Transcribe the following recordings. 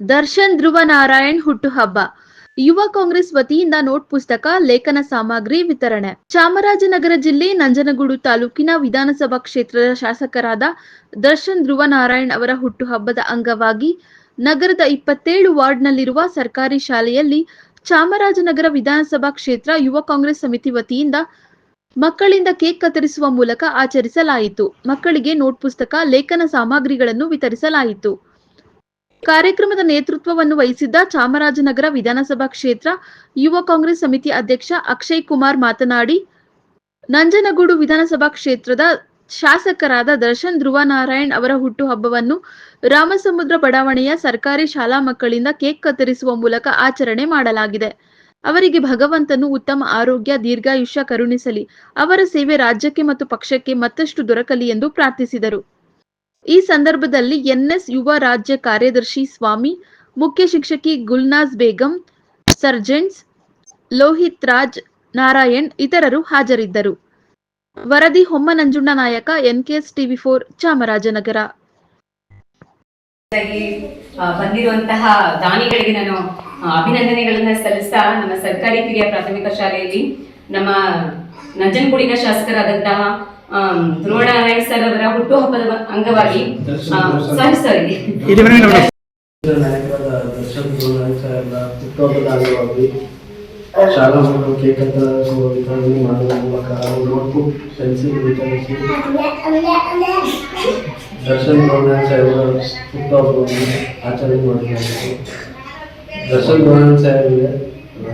ದರ್ಶನ್ ಧ್ರುವ ನಾರಾಯಣ್ ಹುಟ್ಟುಹಬ್ಬ. ಯುವ ಕಾಂಗ್ರೆಸ್ ವತಿಯಿಂದ ನೋಟ್ ಪುಸ್ತಕ, ಲೇಖನ ಸಾಮಗ್ರಿ ವಿತರಣೆ. ಚಾಮರಾಜನಗರ ಜಿಲ್ಲೆ ನಂಜನಗೂಡು ತಾಲೂಕಿನ ವಿಧಾನಸಭಾ ಕ್ಷೇತ್ರದ ಶಾಸಕರಾದ ದರ್ಶನ್ ಧ್ರುವ ನಾರಾಯಣ್ ಅವರ ಹುಟ್ಟುಹಬ್ಬದ ಅಂಗವಾಗಿ ನಗರದ ಇಪ್ಪತ್ತೇಳು ವಾರ್ಡ್ನಲ್ಲಿರುವ ಸರ್ಕಾರಿ ಶಾಲೆಯಲ್ಲಿ ಚಾಮರಾಜನಗರ ವಿಧಾನಸಭಾ ಕ್ಷೇತ್ರ ಯುವ ಕಾಂಗ್ರೆಸ್ ಸಮಿತಿ ವತಿಯಿಂದ ಮಕ್ಕಳಿಂದ ಕೇಕ್ ಕತ್ತರಿಸುವ ಮೂಲಕ ಆಚರಿಸಲಾಯಿತು. ಮಕ್ಕಳಿಗೆ ನೋಟ್ ಪುಸ್ತಕ, ಲೇಖನ ಸಾಮಗ್ರಿಗಳನ್ನು ವಿತರಿಸಲಾಯಿತು. ಕಾರ್ಯಕ್ರಮದ ನೇತೃತ್ವವನ್ನು ವಹಿಸಿದ್ದ ಚಾಮರಾಜನಗರ ವಿಧಾನಸಭಾ ಕ್ಷೇತ್ರ ಯುವ ಕಾಂಗ್ರೆಸ್ ಸಮಿತಿ ಅಧ್ಯಕ್ಷ ಅಕ್ಷಯ್ ಕುಮಾರ್ ಮಾತನಾಡಿ, ನಂಜನಗೂಡು ವಿಧಾನಸಭಾ ಕ್ಷೇತ್ರದ ಶಾಸಕರಾದ ದರ್ಶನ್ ಧ್ರುವ ನಾರಾಯಣ್ ಅವರ ಹುಟ್ಟುಹಬ್ಬವನ್ನು ರಾಮಸಮುದ್ರ ಬಡಾವಣೆಯ ಸರ್ಕಾರಿ ಶಾಲಾ ಮಕ್ಕಳಿಂದ ಕೇಕ್ ಕತ್ತರಿಸುವ ಮೂಲಕ ಆಚರಣೆ ಮಾಡಲಾಗಿದೆ. ಅವರಿಗೆ ಭಗವಂತನು ಉತ್ತಮ ಆರೋಗ್ಯ, ದೀರ್ಘಾಯುಷ್ಯ ಕರುಣಿಸಲಿ. ಅವರ ಸೇವೆ ರಾಜ್ಯಕ್ಕೆ ಮತ್ತು ಪಕ್ಷಕ್ಕೆ ಮತ್ತಷ್ಟು ದೊರಕಲಿ ಎಂದು ಪ್ರಾರ್ಥಿಸಿದರು. ಈ ಸಂದರ್ಭದಲ್ಲಿ ಎನ್ಎಸ್ ಯುವ ರಾಜ್ಯ ಕಾರ್ಯದರ್ಶಿ ಸ್ವಾಮಿ, ಮುಖ್ಯ ಶಿಕ್ಷಕಿ ಗುಲ್ನಾಜ್ ಬೇಗಂ, ಸರ್ಜೆಂಟ್ಸ್ ಲೋಹಿತ್ ರಾಜ್ ನಾರಾಯಣ್ ಇತರರು ಹಾಜರಿದ್ದರು. ವರದಿ ಹೊಮ್ಮನಂಜುಣ್ಣ ನಾಯಕ, ಎನ್ಕೆಎಸ್ ಟಿವಿ ಫೋರ್, ಚಾಮರಾಜನಗರ. ಬಂದಿರುವಂತಹ ದಾನಿಗಳಿಗೆ ನಾನು ಅಭಿನಂದನೆಗಳನ್ನ ಸಲ್ಲಿಸ್ತಾ ನಮ್ಮ ಸರ್ಕಾರಿ ಕಿರಿಯ ಪ್ರಾಥಮಿಕ ಶಾಲೆಯಲ್ಲಿ ನಮ್ಮ ನಂಜನಗೂಡಿನ ಶಾಸಕರಾದಂತಹ ಆಮ್, ಧ್ರುವ ನಾರಾಯಣ್ ಸರ್ ಅವರ ಹುಟ್ಟುಹಬ್ಬದ ಅಂಗವಾಗಿ. ಸಾರಿ ಸಾರಿ. ಹುಟ್ಟುಹಬ್ಬದ ಅಂಗವಾಗಿ. ಶಾಲಾ ಮಕ್ಕಳು ಕೇಕ್ ಅಂತ ವಿತರಣೆ ಮಾಡುವ ಮೂಲಕ ಹಾಗೂ ನೋಟ್ಬುಕ್ ಪೆನ್ಸಿಲ್ ವಿತರಿಸಿ ದರ್ಶನ್ ಗುರುನಾಥ್ ಸಾಹೇಬ್ರ ಹುಟ್ಟುಹಬ್ಬವನ್ನು ಆಚರಣೆ ಮಾಡಲಾಯಿತು ದರ್ಶನ್ ಗುರುನಾಥ್ ಸಾಹೇಬ್ರಿಗೆ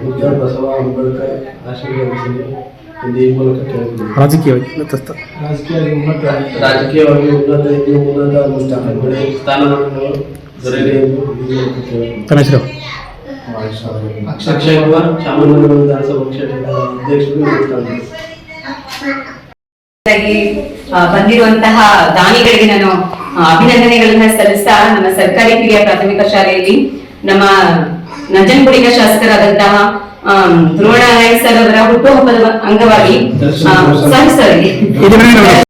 ಬುದ್ಧ ಬಸವ ಅಂಬೇಡ್ಕರ್ ಆಶೀರ್ವದಿಸಲಿ ಎಂದು ಈ ಮೂಲಕ ಕೇಳಿದ್ದೇನೆ ರಾಜಕೀಯವಾಗಿ ತಸ್ತ ರಾಜಕೀಯವಾಗಿ ಉನ್ನತ. ರಾಜಕೀಯವಾಗಿ ಉನ್ನತ ಇನ್ನೂ ಉನ್ನತ ಸ್ಥಾನಗಳು ಸ್ಥಾನಮಾನಗಳು ದೊರೆಯಲಿ ಎಂದು ಈ ಮೂಲಕ ಕೇಳಿದ್ದೇನೆ ತನ್ನ ಹೆಸರು ಕುಮಾರ್ ಚಾಮರಾಜನಗರ ವಿಧಾನಸಭಾ ಕ್ಷೇತ್ರದ ಅಧ್ಯಕ್ಷರು ಆಗಿ ಬಂದಿರುವಂತಹ ದಾನಿಗಳಿಗೆ ನಾನು ಅಭಿನಂದನೆಗಳನ್ನ ಸಲ್ಲಿಸ್ತಾ ನಮ್ಮ ಸರ್ಕಾರಿ ಕಿರಿಯ ಪ್ರಾಥಮಿಕ ಶಾಲೆಯಲ್ಲಿ ನಮ್ಮ ನಂಜನಗೂಡಿನ ಶಾಸಕರಾದಂತಹ ದ್ರೋಣ ನಾರಾಯಣ್ ಸರ್ ಅವರ ಹುಟ್ಟುಹಬ್ಬದ ಅಂಗವಾಗಿ ಸಾರಿ